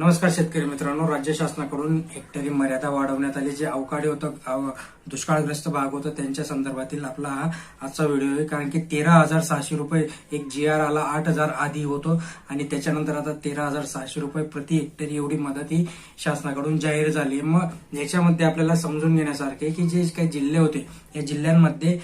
नमस्कार शेतकरी मित्रांनो राज्य शासनाकडून हेक्टरी मर्यादा वाढवण्यात आली जे अवकाळी होतं दुष्काळग्रस्त भाग होतं त्यांच्या संदर्भातील आपला हा आजचा व्हिडिओ आहे. कारण की तेरा हजार सहाशे रुपये एक जी आर आला आठ हजार आधी होतो. आणि त्याच्यानंतर आता तेरा हजार सहाशे रुपये प्रति हेक्टरी एवढी मदत ही शासनाकडून जाहीर झाली. मग याच्यामध्ये आपल्याला समजून घेण्यासारखे की जे काही जिल्हे होते या जिल्ह्यांमध्ये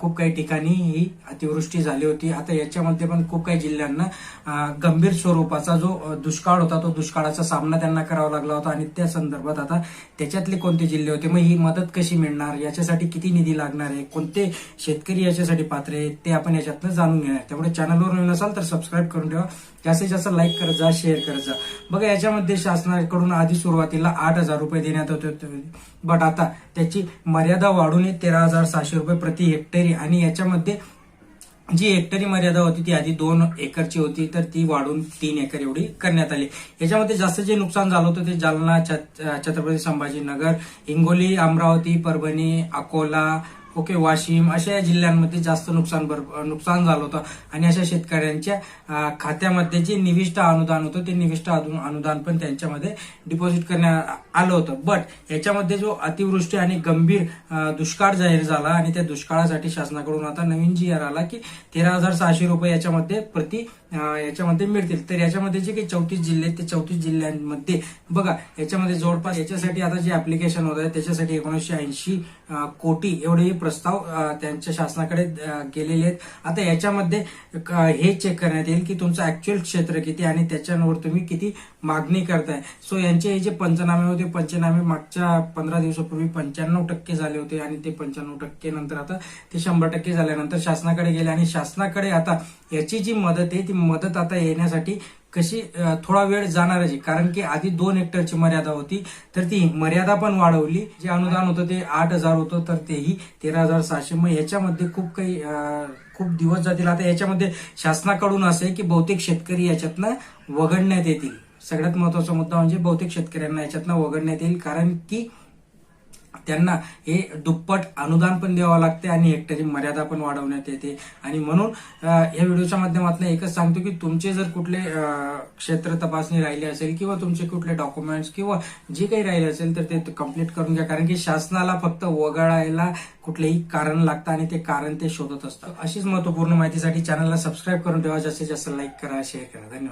खूप काही ठिकाणी ही अतिवृष्टी झाली होती. आता याच्यामध्ये पण खूप काही जिल्ह्यांना गंभीर स्वरूपाचा जो दुष्काळ होता तो दुष्काळ दुष्काळाचा सामना त्यांना करावा लागला होता आणि त्या संदर्भात आता त्याच्यातले कोणते जिल्हे होते? मग ही मदत कशी मिळणार? याच्यासाठी किती निधी लागणार आहे? कोणते शेतकरी याच्यासाठी पात्र आहेत? ते आपण याच्यातनं जाणून घेणार त्यामुळे चॅनलवर नवीन असाल तर सबस्क्राईब करून ठेवा. जास्तीत जास्त लाईक करत जा शेअर करत जा. बघा याच्यामध्ये शासनाकडून आधी सुरुवातीला आठ हजार रुपये देण्यात होते बट आता त्याची मर्यादा वाढून तेरा हजार सहाशे रुपये प्रति हेक्टरी आणि याच्यामध्ये जी हेक्टरी मर्यादा होती ती आधी दोन एकरची होती तर ती वाढून तीन एकर एवढी करण्यात आली. याच्यामध्ये जास्त जे नुकसान झालं होतं ते जालना छत- छत्रपती संभाजीनगर हिंगोली अमरावती परभणी अकोला ओके वाशिम अशा या जिल्ह्यांमध्ये जास्त नुकसान भर नुकसान झालं होतं. आणि अशा शेतकऱ्यांच्या खात्यामध्ये जे निविष्ट अनुदान होतं ते निविष्ट अनु- अनुदान पण त्यांच्यामध्ये डिपॉझिट करण्यात आलं होतं. बट याच्यामध्ये जो अतिवृष्टी आणि गंभीर दुष्काळ जाहीर झाला आणि त्या दुष्काळासाठी शासनाकडून आता नवीन जी आर आला की तेरा हजार सहाशे रुपये याच्यामध्ये प्रति याच्यामध्ये मिळतील. तर याच्यामध्ये जे काही चौतीस जिल्हे आहेत ते चौतीस जिल्ह्यांमध्ये बघा याच्यामध्ये जवळपास याच्यासाठी आता जे अप्लिकेशन होत आहे त्याच्यासाठी एकोणीसशे ऐंशी कोटी एवढे प्रस्ताव त्यांच्या शासनाकडे गेलेले आहेत. आता याच्यामध्ये क- हे चेक करण्यात येईल की तुमचं ऍक्च्युअल क्षेत्र किती आणि त्याच्यावर तुम्ही किती मागणी करताय. सो यांचे हे जे पंचनामे होते पंचनामे मागच्या पंधरा दिवसापूर्वी पंच्याण्णव टक्के झाले होते आणि ते पंच्याण्णव टक्के नंतर आता ते शंभर टक्के झाल्यानंतर शासनाकडे गेले आणि शासनाकडे आता याची जी मदत आहे ती मदत आता येण्यासाठी कशी थोडा वेळ जाणार आहे. कारण की आधी दोन हेक्टरची मर्यादा होती तर ती मर्यादा पण वाढवली. जे अनुदान होतं ते आठ हजार होतं तर तेही तेरा हजार सहाशे. मग याच्यामध्ये खूप काही खूप दिवस जातील. आता याच्यामध्ये शासनाकडून असं आहे की बहुतेक शेतकरी याच्यातनं वगळण्यात येतील. सगळ्यात महत्त्वाचा मुद्दा म्हणजे बहुतेक शेतकऱ्यांना याच्यातनं वगळण्यात येईल. कारण की त्यांना हे दुप्पट अनुदान पण द्यावं लागते आणि हेक्टरी मर्यादा पण वाढवण्यात येते. आणि म्हणून या व्हिडिओच्या माध्यमातून एकच सांगतो की तुमचे जर कुठले क्षेत्र तपासणी राहिले असेल किंवा तुमचे कुठले डॉक्युमेंट्स किंवा जे काही राहिले असेल तर ते कंप्लीट करून घ्या. कारण की शासनाला फक्त वगळायला कुठलेही कारण लागतं आणि ते कारण ते शोधत असतं. अशीच महत्त्वपूर्ण माहितीसाठी चॅनलला सबस्क्राईब करून ठेवा. जास्तीत जास्त लाईक करा शेअर करा. धन्यवाद.